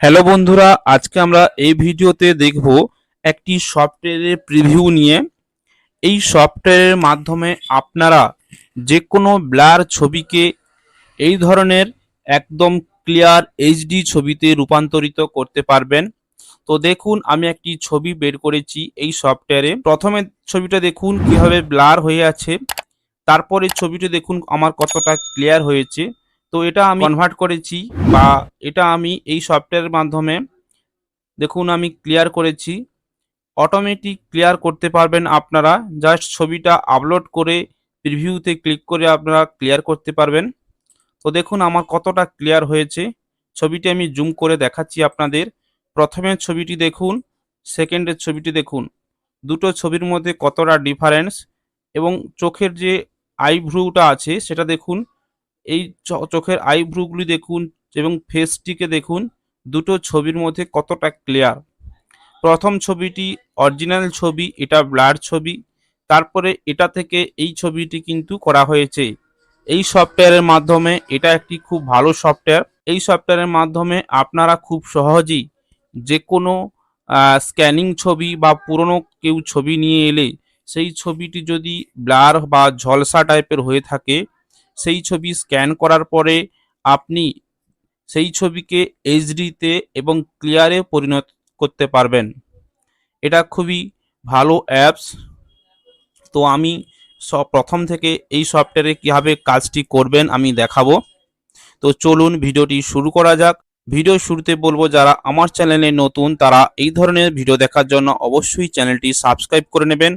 Hello বন্ধুরা, আজকে আমরা এই ভিডিওতে দেখব একটি সফটওয়্যারের প্রিভিউ নিয়ে। এই সফটওয়্যারের মাধ্যমে আপনারা যে কোনো ব্লার ছবিকে এই ধরনের একদম ক্লিয়ার এইচডি ছবিতে রূপান্তরিত করতে পারবেন। তো দেখুন, আমি একটি ছবি বের করেছি এই সফটওয়্যারে। প্রথমে ছবিটা দেখুন কীভাবে ব্লার হয়ে আছে, তারপরে ছবিটা দেখুন আমার কতটা ক্লিয়ার হয়েছে। তো এটা আমি কনভার্ট করেছি বা এটা আমি এই সফটওয়্যারের মাধ্যমে, দেখুন আমি ক্লিয়ার করেছি। অটোমেটিক ক্লিয়ার করতে পারবেন আপনারা। জাস্ট ছবিটা আপলোড করে প্রিভিউতে ক্লিক করে আপনারা ক্লিয়ার করতে পারবেন। তো দেখুন আমার কতটা ক্লিয়ার হয়েছে। ছবিটি আমি জুম করে দেখাচ্ছি আপনাদের। প্রথমের ছবিটি দেখুন সেকেন্ডের ছবিটি দেখুন। দুটো ছবির মধ্যে কতটা ডিফারেন্স এবং চোখের যে আইভ্রুটা আছে, সেটা দেখুন। এই চোখের আইব্রুগুলি দেখুন এবং ফেসটিকে দেখুন। দুটো ছবির মধ্যে কতটা ক্লিয়ার প্রথম ছবিটি অরিজিনাল ছবি, এটা ব্লার ছবি। তারপরে এটা থেকে এই ছবিটি কিন্তু করা হয়েছে। এই সফটওয়্যারের মাধ্যমে এটা একটি খুব ভালো সফটওয়্যার এই সফটওয়্যারের মাধ্যমে আপনারা খুব সহজেই যে কোনো স্ক্যানিং ছবি বা পুরনো কেউ ছবি নিয়ে এলে সেই ছবিটি যদি ব্লার বা ঝলসা টাইপের হয়ে থাকে সেই ছবি স্ক্যান করার পরে আপনি সেই ছবিকে এইচডিতে এবং ক্লিয়ারে পরিণত করতে পারবেন। এটা খুবই ভালো অ্যাপস তো আমি সব প্রথম থেকে এই সফটওয়্যারে কীভাবে কাজটি করবেন আমি দেখাবো। তো চলুন ভিডিওটি শুরু করা যাক। ভিডিও শুরুতে বলব, যারা আমার চ্যানেলে নতুন, তারা এই ধরনের ভিডিও দেখার জন্য অবশ্যই চ্যানেলটি সাবস্ক্রাইব করে নেবেন।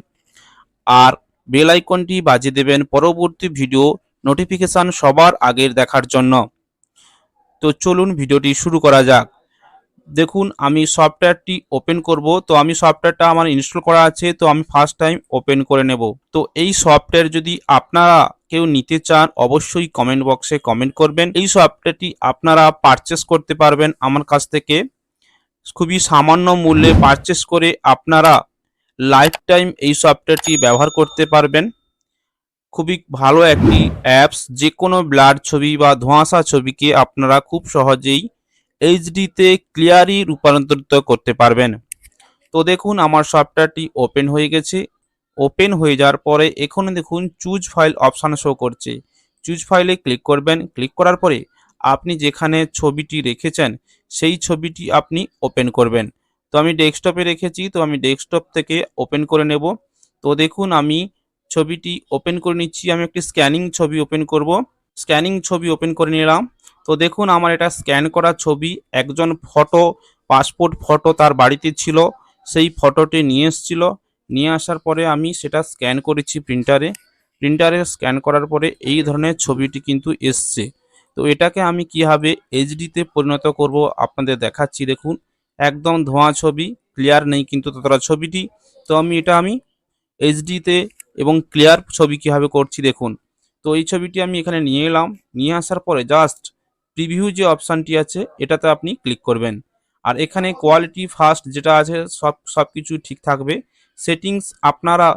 আর বেল আইকনটি বাজিয়ে দেবেন। পরবর্তী ভিডিও নোটিফিকেশান সবার আগের দেখার জন্য। তো চলুন ভিডিওটি শুরু করা যাক। দেখুন, আমি সফটওয়্যারটি ওপেন করব। তো আমি সফটওয়্যারটা আমার ইনস্টল করা আছে। তো আমি ফার্স্ট টাইম ওপেন করে নেব। তো এই সফটওয়্যার যদি আপনারা কেউ নিতে চান, অবশ্যই কমেন্ট বক্সে কমেন্ট করবেন। এই সফটওয়্যারটি আপনারা পারচেস করতে পারবেন আমার কাছ থেকে। খুবই সামান্য মূল্যে পারচেস করে আপনারা লাইফ টাইম এই সফটওয়্যারটি ব্যবহার করতে পারবেন। খুবই ভালো একটি অ্যাপস যে কোনো ব্লার ছবি বা ধোঁয়াশা ছবিকে আপনারা খুব সহজেই এইচডিতে ক্লিয়ারই রূপান্তরিত করতে পারবেন। তো দেখুন, আমার সফটওয়্যারটি ওপেন হয়ে গেছে। ওপেন হয়ে যাওয়ার পরে এখানে দেখুন চুজ ফাইল অপশান শো করছে। চুজ ফাইলে ক্লিক করবেন। ক্লিক করার পরে আপনি যেখানে ছবিটি রেখেছেন, সেই ছবিটি আপনি ওপেন করবেন। তো আমি ডেস্কটপে রেখেছি, তো আমি ডেস্কটপ থেকে ওপেন করে নেব। তো দেখুন, আমি ছবিটি ওপেন করে নিচ্ছি। আমি একটি স্ক্যানিং ছবি ওপেন করব। স্ক্যানিং ছবি ওপেন করে নিলাম। তো দেখুন, আমার এটা স্ক্যান করা ছবি। একজন ফটো পাসপোর্ট ফটো তার বাড়িতে ছিল। সেই ফটোটি নিয়ে এসেছিল। নিয়ে আসার পরে আমি সেটা স্ক্যান করেছি প্রিন্টারে প্রিন্টারে স্ক্যান করার পরে এই ধরনের ছবিটি কিন্তু এসছে। তো এটাকে আমি কীভাবে এইচডিতে পরিণত করব আপনাদের দেখাচ্ছি। দেখুন, একদম ধোঁয়া ছবি ক্লিয়ার নেই কিন্তু ততটা ছবিটি। তো আমি এটা আমি এইচডিতে এবং ক্লিয়ার ছবি কীভাবে করছি দেখুন। তো এই ছবিটি আমি এখানে নিয়ে এলাম। নিয়ে আসার পরে জাস্ট প্রিভিউ যে অপশানটি আছে, এটাতে আপনি ক্লিক করবেন। আর এখানে কোয়ালিটি ফার্স্ট যেটা আছে, সব সব কিছু ঠিক থাকবে। সেটিংস আপনারা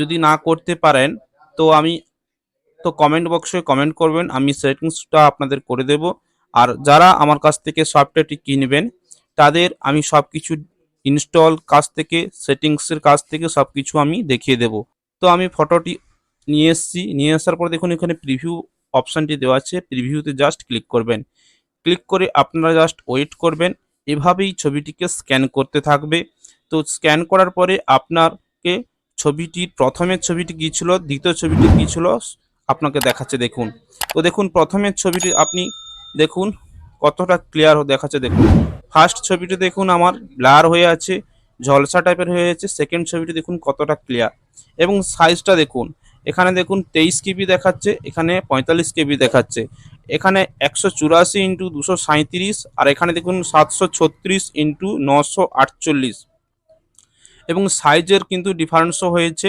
যদি না করতে পারেন, তো আমি, তো কমেন্ট বক্সে কমেন্ট করবেন, আমি সেটিংসটা আপনাদের করে দেব। আর যারা আমার কাছ থেকে সফটওয়্যারটি কিনবেন, তাদের আমি সব কিছু ইনস্টল কাজ থেকে সেটিংসের কাজ থেকে সব কিছু আমি দেখিয়ে দেব। তো আমি ফটোটি নিয়ে এসেছি। নিয়ে আসার পর দেখুন এখানে প্রিভিউ অপশানটি দেওয়া আছে। প্রিভিউতে জাস্ট ক্লিক করবেন। ক্লিক করে আপনারা জাস্ট ওয়েট করবেন। এভাবেই ছবিটিকে স্ক্যান করতে থাকবে। তো স্ক্যান করার পরে আপনাকে ছবিটির প্রথমের ছবিটি কী ছিল, দ্বিতীয় ছবিটি কী ছিল, আপনাকে দেখাচ্ছে দেখুন। তো দেখুন প্রথমের ছবিটি আপনি দেখুন কতটা ক্লিয়ার দেখাচ্ছে দেখুন। ফার্স্ট ছবিটি দেখুন আমার ব্লার হয়ে আছে, ঝলসা টাইপের হয়ে আছে। সেকেন্ড ছবিটি দেখুন কতটা ক্লিয়ার এবং সাইজটা দেখুন, এখানে দেখুন তেইশ কেবি দেখাচ্ছে, এখানে পঁয়তাল্লিশ কেবি দেখাচ্ছে। এখানে একশো চুরাশি ইন্টু দুশো সাঁইত্রিশ, আর এখানে দেখুন সাতশো ছত্রিশ ইন্টু নশো আটচল্লিশ। এবং সাইজের কিন্তু ডিফারেন্সও হয়েছে।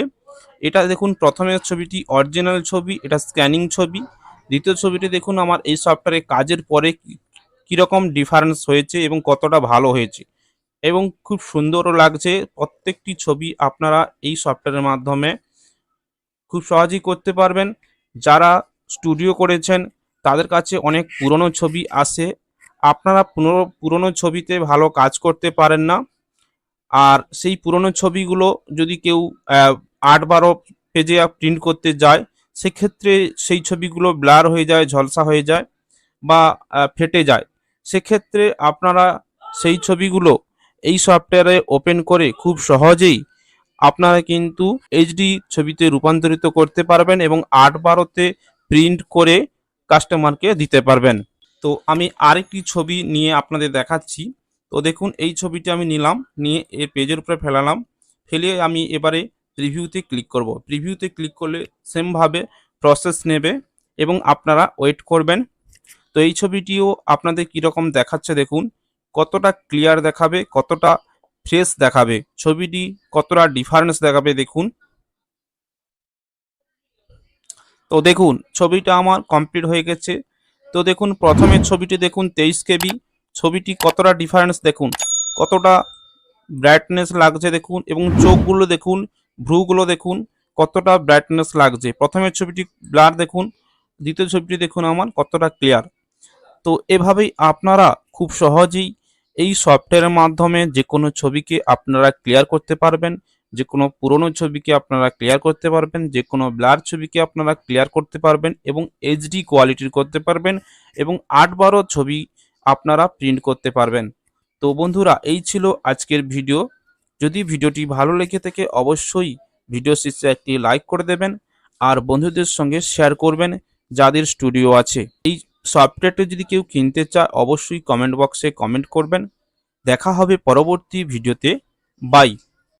এটা দেখুন প্রথমের ছবিটি অরিজিনাল ছবি, এটা স্ক্যানিং ছবি। দ্বিতীয় ছবিটি দেখুন আমার এই সফটওয়্যারে কাজের পরে কীরকম ডিফারেন্স হয়েছে এবং কতটা ভালো হয়েছে। এবং খুব সুন্দরও লাগছে, প্রত্যেকটি ছবি আপনারা এই সফটওয়্যারের মাধ্যমে খুব সহজেই করতে পারবেন। যারা স্টুডিও করেছেন, তাদের কাছে অনেক পুরনো ছবি আসে। আপনারা পুরো পুরনো ছবিতে ভালো কাজ করতে পারেন না। আর সেই পুরনো ছবিগুলো যদি কেউ আট বারো পেজে প্রিন্ট করতে যায়, সেক্ষেত্রে সেই ছবিগুলো ব্লার হয়ে যায়, ঝলসা হয়ে যায় বা ফেটে যায়। সেক্ষেত্রে আপনারা সেই ছবিগুলো এই সফটওয়্যারে ওপেন করে খুব সহজেই আপনারা কিন্তু এইচডি ছবিতে রূপান্তরিত করতে পারবেন এবং আট বারোতে প্রিন্ট করে কাস্টমারকে দিতে পারবেন। তো আমি আরেকটি ছবি নিয়ে আপনাদের দেখাচ্ছি। তো দেখুন, এই ছবিটি আমি নিলাম, নিয়ে এর পেজের উপরে ফেলালাম। ফেলে আমি এবারে প্রিভিউতে ক্লিক করব। প্রিভিউতে ক্লিক করলে সেমভাবে প্রসেস নেবে এবং আপনারা ওয়েট করবেন। তো এই ছবিটিও আপনাদের কীরকম দেখাচ্ছে দেখুন। কতটা ক্লিয়ার দেখাবে, কতটা ফ্রেশ দেখাবে, ছবিটি কতটা ডিফারেন্স দেখাবে দেখুন। তো দেখুন, ছবিটা আমার কমপ্লিট হয়ে গেছে। তো দেখুন প্রথমে ছবিটি দেখুন তেইশ কেবি। ছবিটি কতটা ডিফারেন্স দেখুন, কতটা ব্রাইটনেস লাগছে দেখুন এবং চোখগুলো দেখুন, ভ্রুগুলো দেখুন, কতটা ব্রাইটনেস লাগছে। প্রথমের ছবিটি ব্লার দেখুন, দ্বিতীয় ছবিটি দেখুন আমার কতটা ক্লিয়ার তো এভাবেই আপনারা খুব সহজেই এই সফটওয়্যারের মাধ্যমে যে কোনো ছবিকে আপনারা ক্লিয়ার করতে পারবেন যে কোনো পুরনো ছবিকে আপনারা ক্লিয়ার করতে পারবেন যে কোনো ব্লার ছবিকে আপনারা ক্লিয়ার করতে পারবেন এবং এইচডি কোয়ালিটির করতে পারবেন এবং আট বারো ছবি আপনারা প্রিন্ট করতে পারবেন। তো বন্ধুরা, এই ছিল আজকের ভিডিও যদি ভিডিওটি ভালো লেগে থাকে, অবশ্যই ভিডিও শেষে একটি লাইক করে দেবেন আর বন্ধুদের সঙ্গে শেয়ার করবেন যাদের স্টুডিও আছে। এই সফটওয়্যারটি যদি কেউ কিনতে চায়, অবশ্যই কমেন্ট বক্সে কমেন্ট করবেন। দেখা হবে পরবর্তী ভিডিওতে। বাই